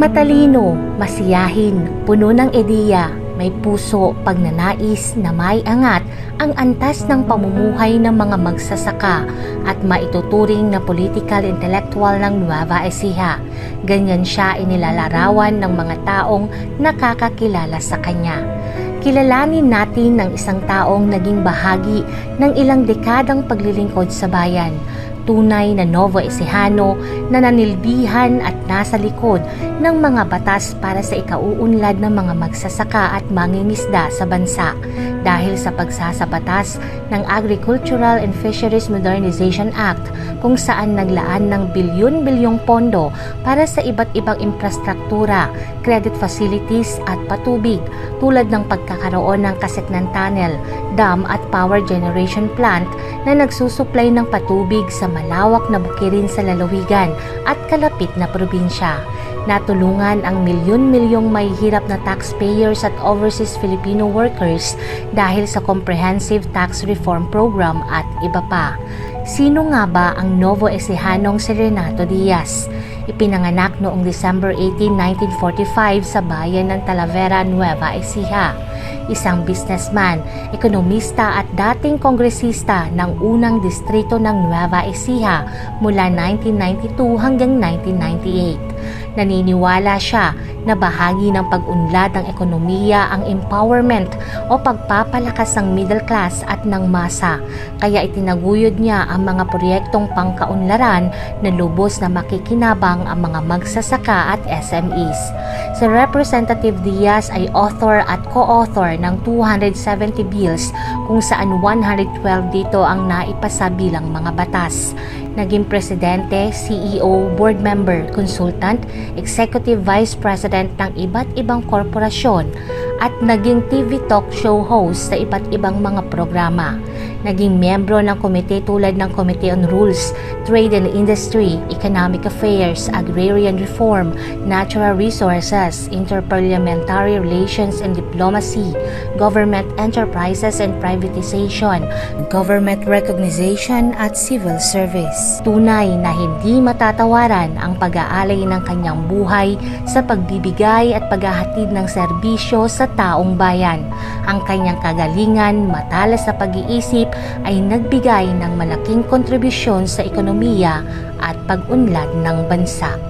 Matalino, masiyahin, puno ng ideya, may puso, pagnanais na may angat ang antas ng pamumuhay ng mga magsasaka at maituturing na political intellectual ng Nueva Ecija. Ganyan siya inilalarawan ng mga taong nakakakilala sa kanya. Kilalanin natin ng isang taong naging bahagi ng ilang dekadang paglilingkod sa bayan. Tunay na Novo Ecijano na nanilbihan at nasa likod ng mga batas para sa ikauunlad ng mga magsasaka at mangingisda sa bansa dahil sa pagsasabatas ng Agricultural and Fisheries Modernization Act kung saan naglaan ng bilyon-bilyong pondo para sa iba't ibang infrastruktura, credit facilities at patubig tulad ng pagkakaroon ng Kaseknan Tunnel, dam at power generation plant na nagsusuplay ng patubig sa malawak na bukirin sa lalawigan at kalapit na probinsya. Natulungan ang milyon-milyong may hirap na taxpayers at overseas Filipino workers dahil sa Comprehensive Tax Reform Program at iba pa. Sino nga ba ang Novo Ecijanong si Renato Diaz? Ipinanganak noong December 18, 1945 sa bayan ng Talavera, Nueva Ecija. Isang businessman, ekonomista at dating kongresista ng unang distrito ng Nueva Ecija mula 1992 hanggang 1998. Naniniwala siya na bahagi ng pag-unlad ng ekonomiya ang empowerment o pagpapalakas ng middle class at ng masa. Kaya itinaguyod niya ang mga proyektong pangkaunlaran na lubos na makikinabang ang mga magsasaka at SMEs. Si Representative Diaz ay author at co-author ng 270 bills kung saan 112 dito ang naipasa bilang mga batas. Naging presidente, CEO, board member, consultant, executive vice president ng iba't ibang korporasyon at naging TV talk show host sa iba't ibang mga programa. Naging miyembro ng komite tulad ng Committee on Rules, Trade and Industry, Economic Affairs, Agrarian Reform, Natural Resources, Interparliamentary Relations and Diplomacy, Government Enterprises and Privatization, Government Recognition at Civil Service. Tunay na hindi matatawaran ang pag-aalay ng kanyang buhay sa pagbibigay at paghahatid ng serbisyo sa taong bayan. Ang kanyang kagalingan, matalas sa pag-iisip ay nagbigay ng malaking kontribusyon sa ekonomiya at pag-unlad ng bansa.